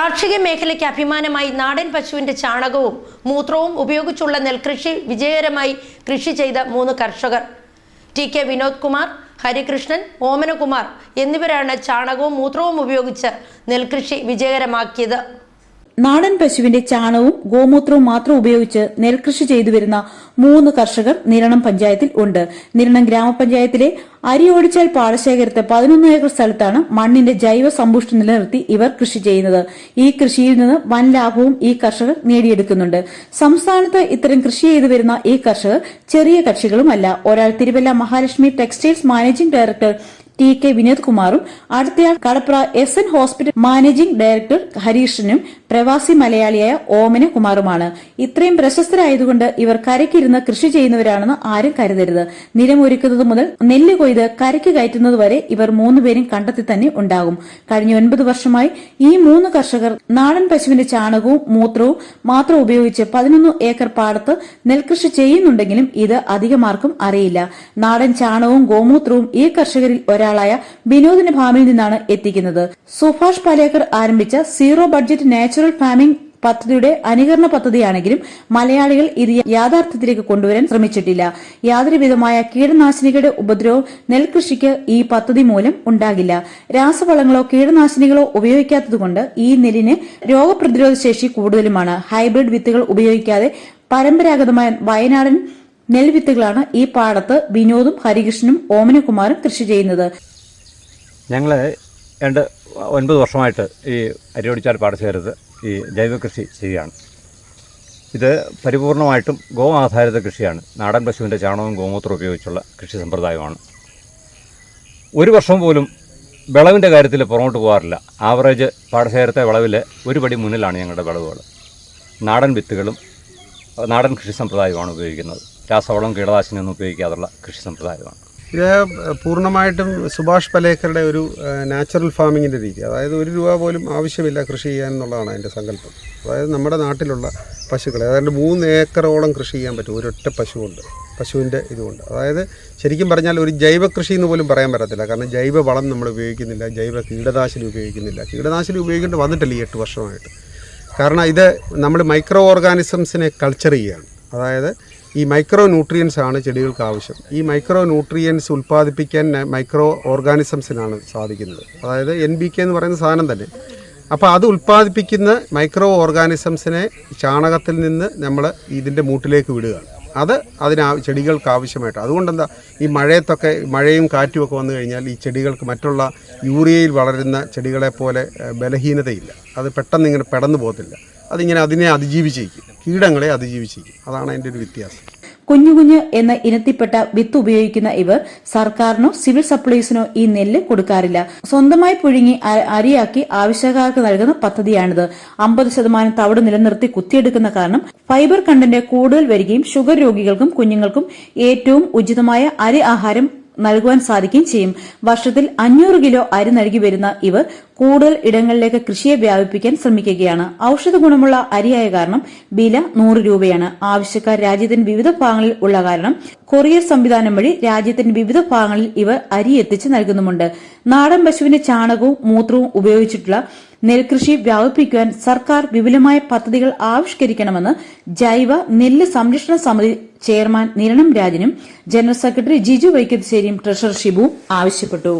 കാർഷിക മേഖലയ്ക്ക് അഭിമാനമായി നാടൻ പശുവിന്റെ ചാണകവും മൂത്രവും ഉപയോഗിച്ചുള്ള നെൽകൃഷി വിജയകരമായി കൃഷി ചെയ്ത മൂന്ന് കർഷകർ. ടി കെ വിനോദ് കുമാർ ഹരികൃഷ്ണൻ ഓമനകുമാർ എന്നിവരാണ് ചാണകവും മൂത്രവും ഉപയോഗിച്ച് നെൽകൃഷി വിജയകരമാക്കിയത്. നാടൻ പശുവിന്റെ ചാണവും ഗോമൂത്രവും മാത്രം ഉപയോഗിച്ച് നെൽകൃഷി ചെയ്തു വരുന്ന മൂന്ന് കർഷകർ നിരണം പഞ്ചായത്തിൽ ഉണ്ട്. നിരണം ഗ്രാമപഞ്ചായത്തിലെ അരി ഓടിച്ചാൽ പാടശേഖരത്ത് പതിനൊന്ന് ഏക്കർ സ്ഥലത്താണ് മണ്ണിന്റെ ജൈവ സമ്പുഷ്ടി നിലനിർത്തി ഇവർ കൃഷി ചെയ്യുന്നത്. ഈ കൃഷിയിൽ നിന്ന് വൻ ലാഭവും ഈ കർഷകർ നേടിയെടുക്കുന്നുണ്ട്. സംസ്ഥാനത്ത് ഇത്തരം കൃഷി ചെയ്തു വരുന്ന ഈ കർഷകർ ചെറിയ കക്ഷികളുമല്ല. ഒരാൾ Thiruvalla Mahalakshmi textiles managing director T K Vinod കുമാറും അടുത്തയാൾ Kadapra S N hospital managing director ഹരീഷനും പ്രവാസി മലയാളിയായ ഓമന കുമാറുമാണ്. ഇത്രയും പ്രശസ്തരായതുകൊണ്ട് ഇവർ കരയ്ക്കിരുന്ന് കൃഷി ചെയ്യുന്നവരാണെന്ന് ആരും കരുതരുത്. നിലമൊരുക്കുന്നത് മുതൽ നെല്ല് കൊയ്ത് കരയ്ക്ക് കയറ്റുന്നത് വരെ ഇവർ മൂന്നുപേരും കണ്ടെത്തി തന്നെ ഉണ്ടാകും. കഴിഞ്ഞ ഒൻപത് വർഷമായി ഈ മൂന്ന് കർഷകർ നാടൻ പശുവിന്റെ ചാണകവും മൂത്രവും മാത്രം ഉപയോഗിച്ച് പതിനൊന്ന് ഏക്കർ പാടത്ത് നെൽകൃഷി ചെയ്യുന്നുണ്ടെങ്കിലും ഇത് അധികമാർക്കും അറിയില്ല. നാടൻ ചാണകവും ഗോമൂത്രവും ഈ കർഷകരിൽ ഒരാളായ വിനോദിന്റെ ഫാമിൽ നിന്നാണ് എത്തിക്കുന്നത്. സുഭാഷ് പലേക്കർ ആരംഭിച്ച സീറോ ബഡ്ജറ്റ് നാച്ചുറൽ ഫാമിംഗ് പദ്ധതിയുടെ അനുകരണ പദ്ധതിയാണെങ്കിലും മലയാളികൾ ഇത് യാഥാർത്ഥ്യത്തിലേക്ക് കൊണ്ടുവരാൻ ശ്രമിച്ചിട്ടില്ല. യാതൊരുവിധമായ കീടനാശിനികളുടെ ഉപദ്രവം നെൽകൃഷിക്ക് ഈ പദ്ധതി മൂലം ഉണ്ടാകില്ല. രാസവളങ്ങളോ കീടനാശിനികളോ ഉപയോഗിക്കാത്തതുകൊണ്ട് ഈ നെല്ലിന് രോഗപ്രതിരോധ ശേഷി കൂടുതലുമാണ്. ഹൈബ്രിഡ് വിത്തുകൾ ഉപയോഗിക്കാതെ പരമ്പരാഗതമായ വയനാടൻ നെൽവിത്തുകളാണ് ഈ പാടത്ത് വിനോദും ഹരികൃഷ്ണനും ഓമനകുമാറും കൃഷി ചെയ്യുന്നത്. ഞങ്ങൾ രണ്ട് ഒൻപത് വർഷമായിട്ട് ഈ അരിയോടിച്ചാൽ പാടശേഖരത്ത് ഈ ജൈവ കൃഷി ചെയ്യുകയാണ്. ഇത് പരിപൂർണമായിട്ടും ഗോ ആധാരിത കൃഷിയാണ്. നാടൻ പശുവിന്റെ ചാണകവും ഗോമൂത്രവും ഉപയോഗിച്ചുള്ള കൃഷി സമ്പ്രദായമാണ്. ഒരു വർഷം പോലും വിളവിന്റെ കാര്യത്തിൽ പുറകോട്ട് പോകാറില്ല. ആവറേജ് പാടശേഖരത്തെ വിളവിൽ ഒരു പടി മുന്നിലാണ് ഞങ്ങളുടെ വിളവുകൾ. നാടൻ വിത്തുകളും നാടൻ കൃഷി സമ്പ്രദായമാണ് ഉപയോഗിക്കുന്നത്. രാസവളം കീടനാശിനിയൊന്നും ഉപയോഗിക്കാതുള്ള കൃഷി സമ്പ്രദായമാണ്. ഇത് പൂർണമായിട്ടും സുഭാഷ് പലേക്കറുടെ ഒരു നാച്ചുറൽ ഫാമിങ്ങിന്റെ രീതി. അതായത് ഒരു രൂപ പോലും ആവശ്യമില്ല കൃഷി ചെയ്യാൻ എന്നുള്ളതാണ് അതിന്റെ സങ്കല്പം. അതായത് നമ്മുടെ നാട്ടിലുള്ള പശുക്കളെ അതായത് മൂന്ന് ഏക്കറോളം കൃഷി ചെയ്യാൻ പറ്റും ഒരൊറ്റ പശുവുണ്ട്. പശുവിന്റെ ഇതുകൊണ്ട്. അതായത് ശരിക്കും പറഞ്ഞാൽ ഒരു ജൈവ കൃഷി എന്ന് പോലും പറയാൻ പറ്റത്തില്ല. കാരണം ജൈവ വളം നമ്മൾ ഉപയോഗിക്കുന്നില്ല ജൈവ കീടനാശിനി ഉപയോഗിക്കുന്നില്ല. കീടനാശിനി ഉപയോഗിക്കേണ്ടി വന്നിട്ടില്ല ഈ എട്ട് വർഷമായിട്ട്. കാരണം ഇത് നമ്മൾ മൈക്രോ ഓർഗാനിസംസിനെ കൾച്ചർ ചെയ്യുകയാണ്. അതായത് ഈ മൈക്രോ ന്യൂട്രിയൻസ് ആണ് ചെടികൾക്ക് ആവശ്യം. ഈ മൈക്രോ ന്യൂട്രിയൻസ് ഉൽപ്പാദിപ്പിക്കാൻ മൈക്രോ ഓർഗാനിസംസിനാണ് സാധിക്കുന്നത്. അതായത് എൻ ബി കെ എന്ന് പറയുന്ന സാധനം തന്നെ. അപ്പോൾ അത് ഉൽപ്പാദിപ്പിക്കുന്ന മൈക്രോ ഓർഗാനിസംസിനെ ചാണകത്തിൽ നിന്ന് നമ്മൾ ഇതിന്റെ മൂട്ടിലേക്ക് വിടുകയാണ് അത് അതിനാ ചെടികൾക്ക് ആവശ്യമായിട്ട്. അതുകൊണ്ടെന്താ ഈ മഴയത്തൊക്കെ മഴയും കാറ്റും ഒക്കെ വന്നു കഴിഞ്ഞാൽ ഈ ചെടികൾക്ക് മറ്റുള്ള യൂറിയയിൽ വളരുന്ന ചെടികളെ പോലെ ബലഹീനതയില്ല. അത് പെട്ടെന്ന് ഇങ്ങനെ പെടന്നു പോകത്തില്ല. അതിങ്ങനെ അതിനെ അതിജീവിച്ചേക്കും. കീടങ്ങളെ അതിജീവിച്ചേക്കും. അതാണ് അതിന്റെ ഒരു വ്യത്യാസം. കുഞ്ഞു കുഞ്ഞ് എന്ന ഇനത്തിൽപ്പെട്ട വിത്ത് ഉപയോഗിക്കുന്ന ഇവർ സർക്കാരിനോ സിവിൽ സപ്ലൈസിനോ ഈ നെല്ല് കൊടുക്കാറില്ല. സ്വന്തമായി പുഴുങ്ങി അരിയാക്കി ആവശ്യക്കാർക്ക് നൽകുന്ന പദ്ധതിയാണിത്. അമ്പത് ശതമാനം തവിട് നിലനിർത്തി കുത്തിയെടുക്കുന്ന കാരണം ഫൈബർ കണ്ടന്റ് കൂടുതൽ വരികയും ഷുഗർ രോഗികൾക്കും കുഞ്ഞുങ്ങൾക്കും ഏറ്റവും ഉചിതമായ അരി ആഹാരം നൽകുവാൻ സാധിക്കുകയും ചെയ്യും. വർഷത്തിൽ അഞ്ഞൂറ് കിലോ അരി നൽകി വരുന്ന ഇവർ കൂടുതൽ ഇടങ്ങളിലേക്ക് കൃഷിയെ വ്യാപിപ്പിക്കാൻ ശ്രമിക്കുകയാണ്. ഔഷധ ഗുണമുള്ള അരിയായ കാരണം വില നൂറ് രൂപയാണ്. ആവശ്യക്കാർ രാജ്യത്തിന്റെ വിവിധ ഭാഗങ്ങളിൽ ഉള്ള കാരണം കൊറിയർ സംവിധാനം വഴി രാജ്യത്തിന്റെ വിവിധ ഭാഗങ്ങളിൽ ഇവർ അരി എത്തിച്ച് നൽകുന്നുമുണ്ട്. നാടൻ പശുവിന്റെ ചാണകവും മൂത്രവും ഉപയോഗിച്ചിട്ടുള്ള നെൽകൃഷി വ്യാപിപ്പിക്കുവാൻ സർക്കാർ വിപുലമായ പദ്ധതികൾ ആവിഷ്കരിക്കണമെന്ന് ജൈവ നെല്ല് സംരക്ഷണ സമിതി ചെയർമാൻ നിരണം രാജനും ജനറൽ സെക്രട്ടറി ജിജു വൈക്കത്തുശ്ശേരിയും ട്രഷറർ ഷിബു ആവശ്യപ്പെട്ടു.